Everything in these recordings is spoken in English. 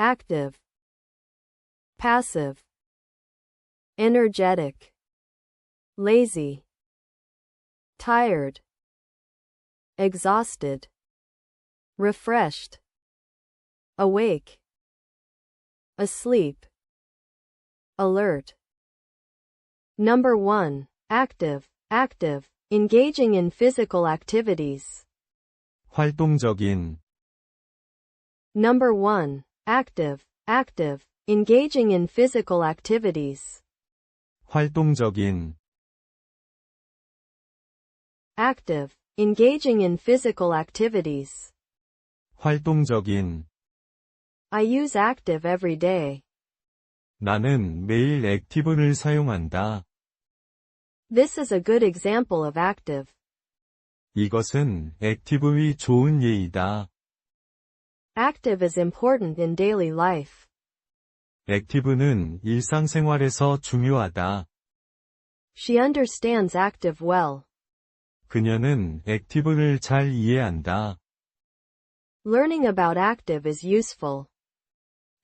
active, passive, energetic, lazy, tired, exhausted, refreshed, awake, asleep, alert. Number 1. Active, active, engaging in physical activities. 활동적인, Number 1. Active, active, engaging in physical activities. 활동적인, Active, engaging in physical activities. 활동적인. I use active every day. 나는 매일 액티브를 사용한다. This is a good example of active. 이것은 액티브의 좋은 예이다. Active is important in daily life. 액티브는 일상생활에서 중요하다. She understands active well. 그녀는 액티브를 잘 이해한다. Learning about active is useful.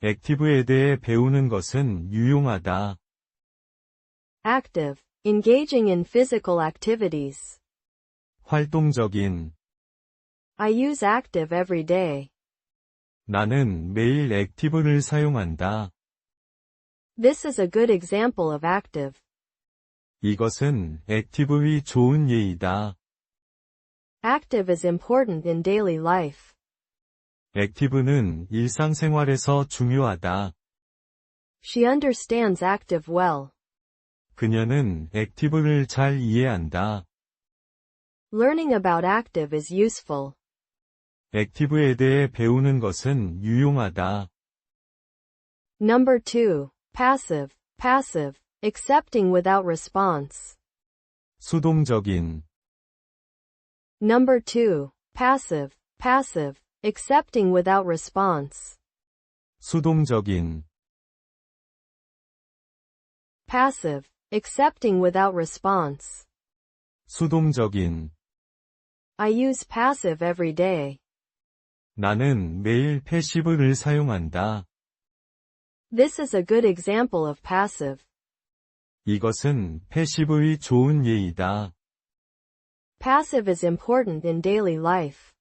액티브에 대해 배우는 것은 유용하다. Active, engaging in physical activities. 활동적인. I use active every day. 나는 매일 액티브를 사용한다. This is a good example of active. 이것은 액티브의 좋은 예이다. Active is important in daily life. 액티브는 일상생활에서 중요하다. She understands active well. 그녀는 액티브를 잘 이해한다. Learning about active is useful. 액티브에 대해 배우는 것은 유용하다. Number 2. Passive, passive, accepting without response. 수동적인, Number 2. Passive, passive, accepting without response. 수동적인, Passive, accepting without response. 수동적인. I use passive every day. 나는 매일 패시브를 사용한다. This is a good example of passive. 이것은 패시브의 좋은 예이다. Passive is important in daily life.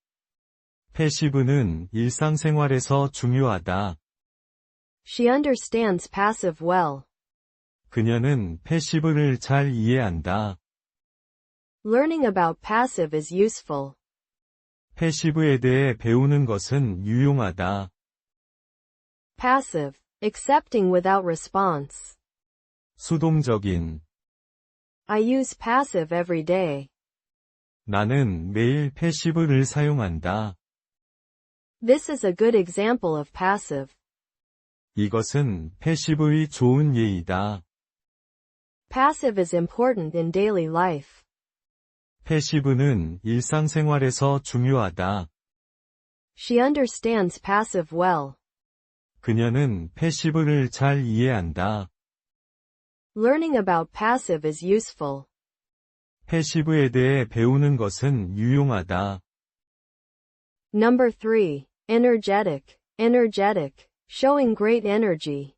패시브는 일상생활에서 중요하다. She understands passive well. 그녀는 패시브를 잘 이해한다. Learning about passive is useful. 패시브에 대해 배우는 것은 유용하다. Passive, accepting without response. 수동적인. I use passive every day. 나는 매일 패시브를 사용한다. This is a good example of passive. 이것은 패시브의 좋은 예이다. Passive is important in daily life. 패시브는 일상생활에서 중요하다. She understands passive well. 그녀는 패시브를 잘 이해한다. Learning about passive is useful. 패시브에 대해 배우는 것은 유용하다. Number 3. Energetic, energetic, showing great energy.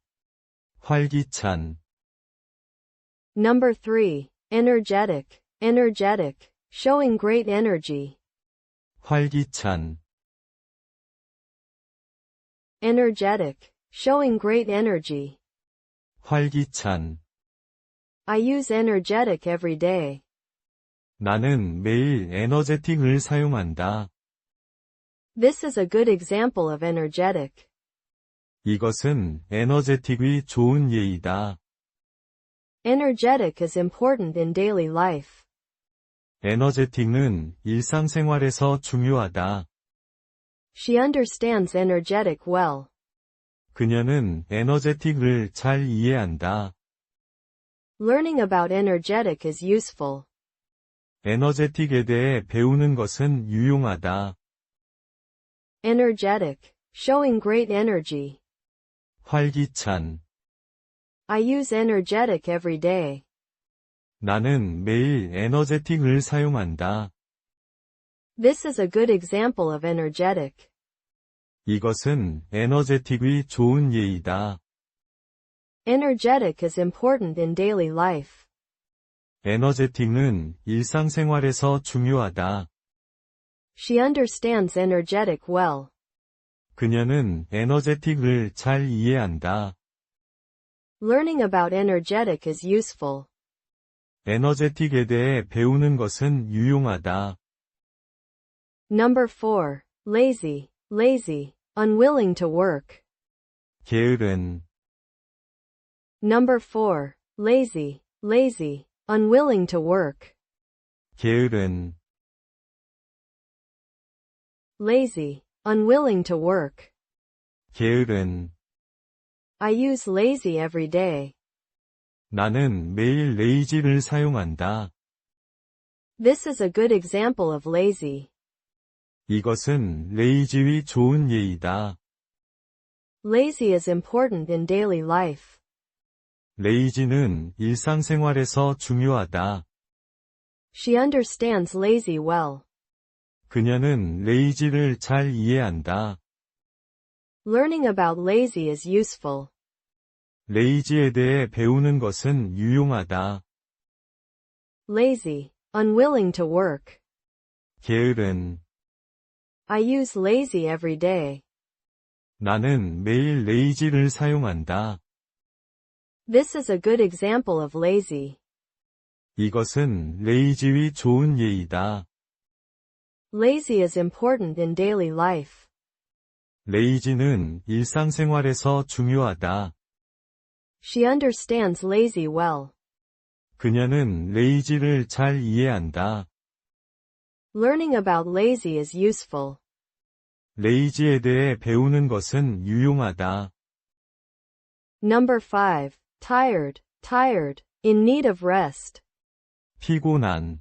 활기찬, Number 3. Energetic, energetic, showing great energy. 활기찬, Energetic, showing great energy. 활기찬. I use energetic every day. 나는 매일 에너제틱을 사용한다. This is a good example of energetic. 이것은 에너제틱의 좋은 예이다. Energetic is important in daily life. 에너제틱은 일상생활에서 중요하다. She understands energetic well. 그녀는 에너제틱을 잘 이해한다. Learning about energetic is useful. 에너제틱에 대해 배우는 것은 유용하다. Energetic, showing great energy. 활기찬. I use energetic every day. 나는 매일 에너제틱을 사용한다. This is a good example of energetic. 이것은 에너제틱의 좋은 예이다. Energetic is important in daily life. 에너제틱은 일상생활에서 중요하다. She understands energetic well. 그녀는 에너제틱을 잘 이해한다. Learning about energetic is useful. 에너제틱에 대해 배우는 것은 유용하다. Number 4. Lazy, lazy, unwilling to work. 게으른, Number 4. Lazy, lazy, unwilling to work. 게으른, Lazy, unwilling to work. 게으른. I use lazy every day. 나는 매일 레이지를 사용한다. This is a good example of lazy. 이것은 레이지의 좋은 예이다. Lazy is important in daily life. 레이지는 일상생활에서 중요하다. She understands lazy well. 그녀는 레이지를 잘 이해한다. Learning about lazy is useful. 레이지에 대해 배우는 것은 유용하다. Lazy, unwilling to work. 게으른, I use lazy every day. 나는 매일 레이지를 사용한다. This is a good example of lazy. 이것은 레이지의 좋은 예이다. Lazy is important in daily life. 레이지는 일상생활에서 중요하다. She understands lazy well. 그녀는 레이지를 잘 이해한다. Learning about lazy is useful. 레이지에 대해 배우는 것은 유용하다. Number 5. Tired, tired, in need of rest. 피곤한,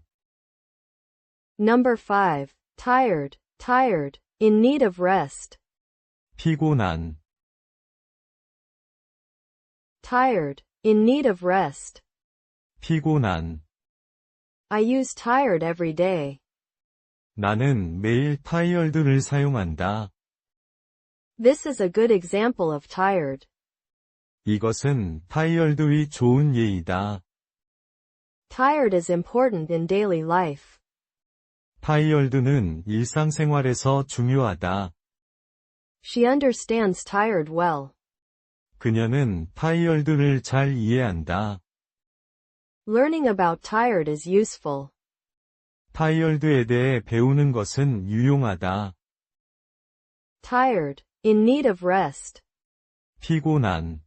Number 5. Tired, tired, in need of rest. 피곤한, Tired, in need of rest. 피곤한. I use tired every day. 나는 매일 타이얼드를 사용한다. This is a good example of tired. 이것은 타이얼드의 좋은 예이다. Tired is important in daily life. 타이얼드는 일상생활에서 중요하다. She understands tired well. 그녀는 타이얼드를 잘 이해한다. Learning about tired is useful. 타이얼드에 대해 배우는 것은 유용하다. Tired, in need of rest. 피곤한.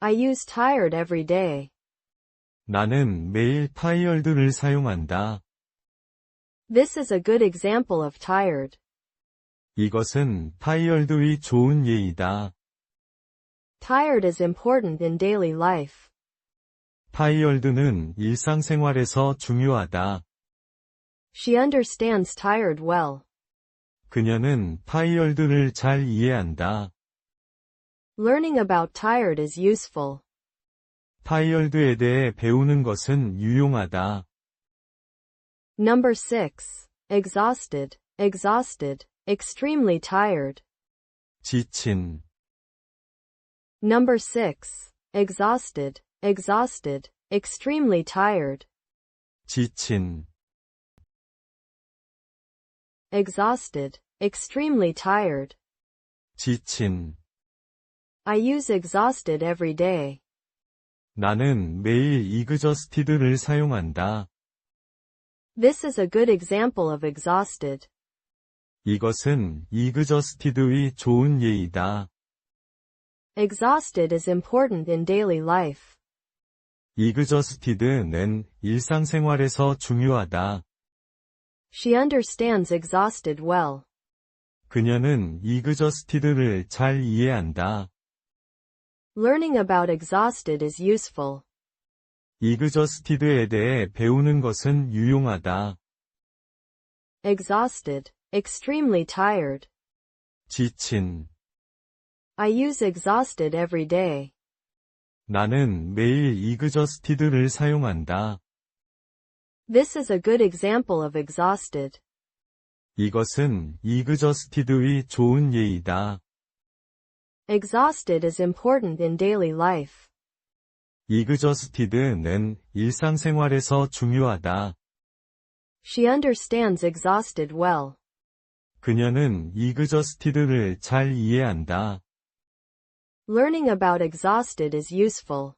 I use tired every day. 나는 매일 타이얼드를 사용한다. This is a good example of tired. 이것은 타이얼드의 좋은 예이다. Tired is important in daily life. 타이얼드는 일상생활에서 중요하다. She understands tired well. 그녀는 타이얼드를 잘 이해한다. Learning about tired is useful. 타이얼드에 대해 배우는 것은 유용하다. Number 6. Exhausted, exhausted, extremely tired. 지친, Number 6. Exhausted, exhausted, extremely tired. 지친, Exhausted, extremely tired. 지친. I use exhausted every day. 나는 매일 이그저스티드를 사용한다. This is a good example of exhausted. 이것은 이그저스티드의 좋은 예이다. Exhausted is important in daily life. 이그저스티드는 일상생활에서 중요하다. She understands exhausted well. 그녀는 이그저스티드를 잘 이해한다. Learning about exhausted is useful. 이그저스티드에 대해 배우는 것은 유용하다. Exhausted, extremely tired. 지친. I use exhausted every day. 나는 매일 이그저스티드를 사용한다. This is a good example of exhausted. 이것은 이그저스티드의 좋은 예이다. Exhausted is important in daily life. 이그저스티드는 일상생활에서 중요하다. She understands exhausted well. 그녀는 이그저스티드를 잘 이해한다. Learning about exhausted is useful.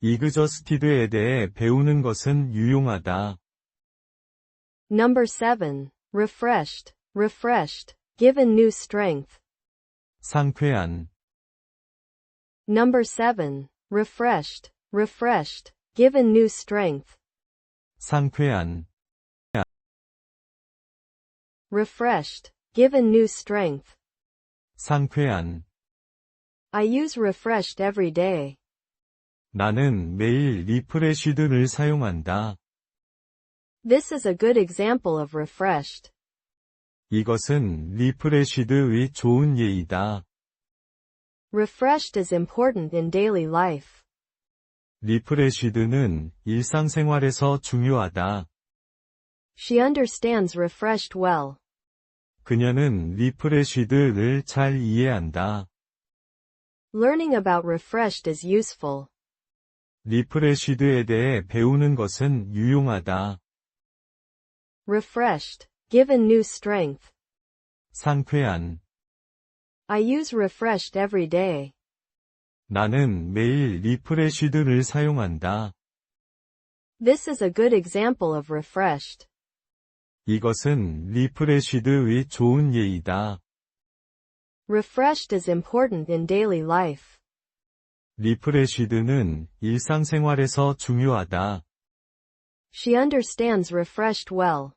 이그저스티드에 대해 배우는 것은 유용하다. Number 7. Refreshed, refreshed, given new strength. 상쾌한, Number 7. Refreshed, refreshed, given new strength. 상쾌한, Refreshed, given new strength. 상쾌한. I use refreshed every day. 나는 매일 리프레쉬드를 사용한다. This is a good example of refreshed. 이것은 리프레쉬드의 좋은 예이다. Refreshed is important in daily life. 리프레쉬드는 일상생활에서 중요하다. She understands refreshed well. 그녀는 리프레쉬드를 잘 이해한다. Learning about refreshed is useful. 리프레쉬드에 대해 배우는 것은 유용하다. Refreshed, given new strength. 상쾌한. I use refreshed every day. 나는 매일 리프레쉬드를 사용한다. This is a good example of refreshed. 이것은 리프레쉬드의 좋은 예이다. Refreshed is important in daily life. 리프레쉬드는 일상생활에서 중요하다. She understands refreshed well.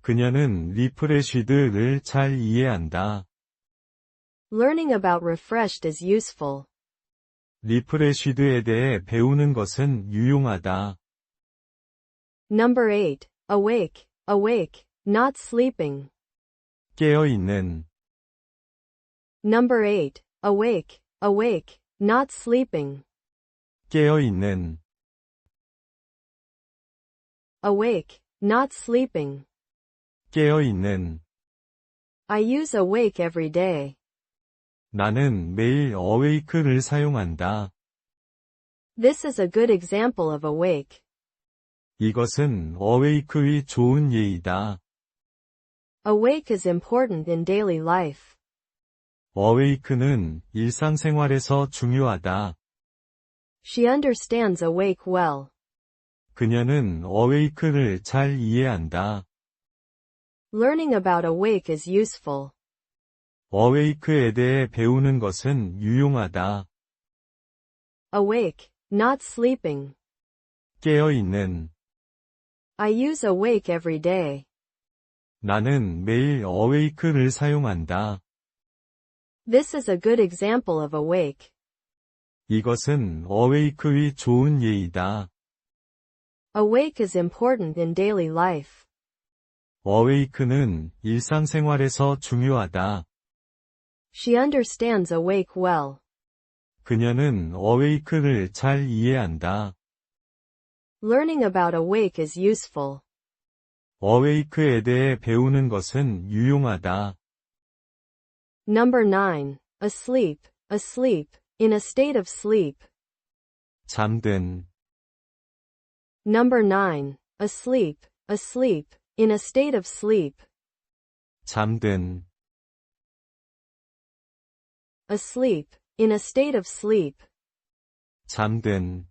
그녀는 리프레쉬드를 잘 이해한다. Learning about refreshed is useful. 리프레쉬드에 대해 배우는 것은 유용하다. Number 8. Awake, awake, not sleeping. 깨어있는, Number 8. Awake, awake, not sleeping. 깨어있는, Awake, not sleeping. 깨어있는. I use awake every day. 나는 매일 어웨이크를 사용한다. This is a good example of awake. 이것은 어웨이크의 좋은 예이다. Awake is important in daily life. 어웨이크는 일상생활에서 중요하다. She understands awake well. 그녀는 어웨이크를 잘 이해한다. Learning about awake is useful. 어웨이크에 대해 배우는 것은 유용하다. Awake, not sleeping. 깨어있는. I use awake every day. 나는 매일 어웨이크를 사용한다. This is a good example of awake. 이것은 어웨이크의 좋은 예이다. Awake is important in daily life. 어웨이크는 일상생활에서 중요하다. She understands awake well. 그녀는 어웨이크를 잘 이해한다. Learning about awake is useful. 어웨이크에 대해 배우는 것은 유용하다. Number 9. Asleep, asleep, in a state of sleep. 잠든, Number 9. Asleep, asleep, in a state of sleep. 잠든, Asleep, in a state of sleep. 잠든.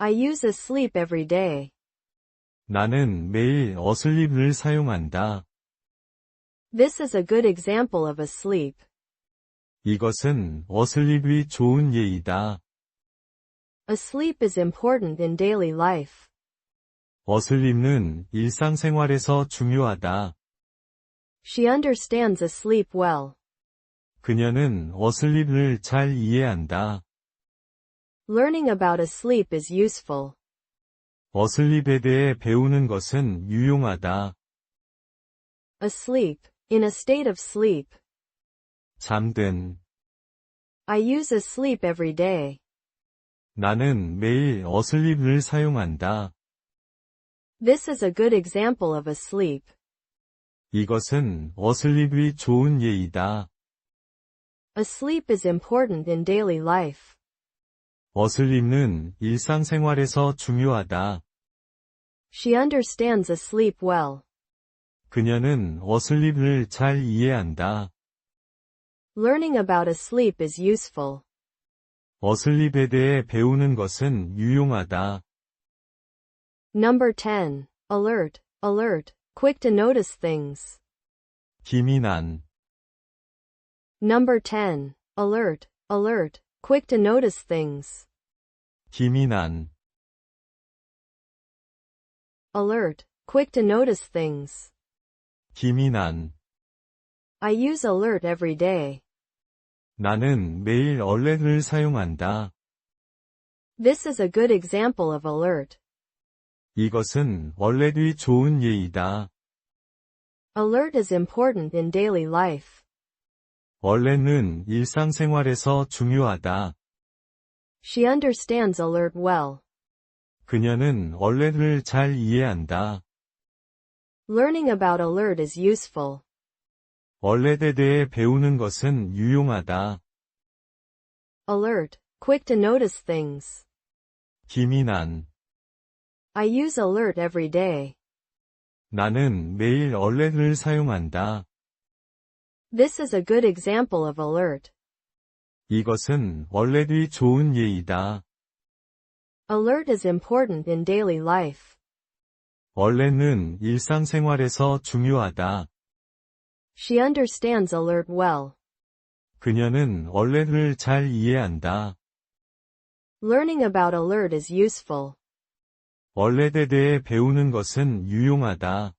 I use asleep every day. 나는 매일 어슬립을 사용한다. This is a good example of asleep. 이것은 어슬립이 좋은 예이다. Asleep is important in daily life. 어슬립은 일상생활에서 중요하다. She understands asleep well. 그녀는 어슬립을 잘 이해한다. Learning about asleep is useful. 어슬립에 대해 배우는 것은 유용하다. Asleep, in a state of sleep. 잠든. I use asleep every day. 나는 매일 어슬립을 사용한다. This is a good example of asleep. 이것은 어슬립의 좋은 예이다. A sleep is important in daily life. 어슬립은 일상생활에서 중요하다. She understands a sleep well. 그녀는 어슬립을 잘 이해한다. Learning about a sleep is useful. 어슬립에 대해 배우는 것은 유용하다. Number 10. Alert, alert, quick to notice things. 기민한, Number 10. Alert, alert, quick to notice things. 기민한, Alert, quick to notice things. 기민한. I use alert every day. 나는 매일 얼렛을 사용한다. This is a good example of alert. 이것은 얼렛의 좋은 예이다. Alert is important in daily life. 얼렛은 일상생활에서 중요하다. She understands alert well. 그녀는 얼렛을 잘 이해한다. Learning about alert is useful. 얼렛에 대해 배우는 것은 유용하다. Alert, quick to notice things. 기민한. I use alert every day. 나는 매일 얼렛을 사용한다. This is a good example of alert. 이것은 얼렛의 좋은 예이다. Alert is important in daily life. 얼렛은 일상생활에서 중요하다. She understands alert well. 그녀는 얼렛을 잘 이해한다. Learning about alert is useful. 얼렛에 대해 배우는 것은 유용하다.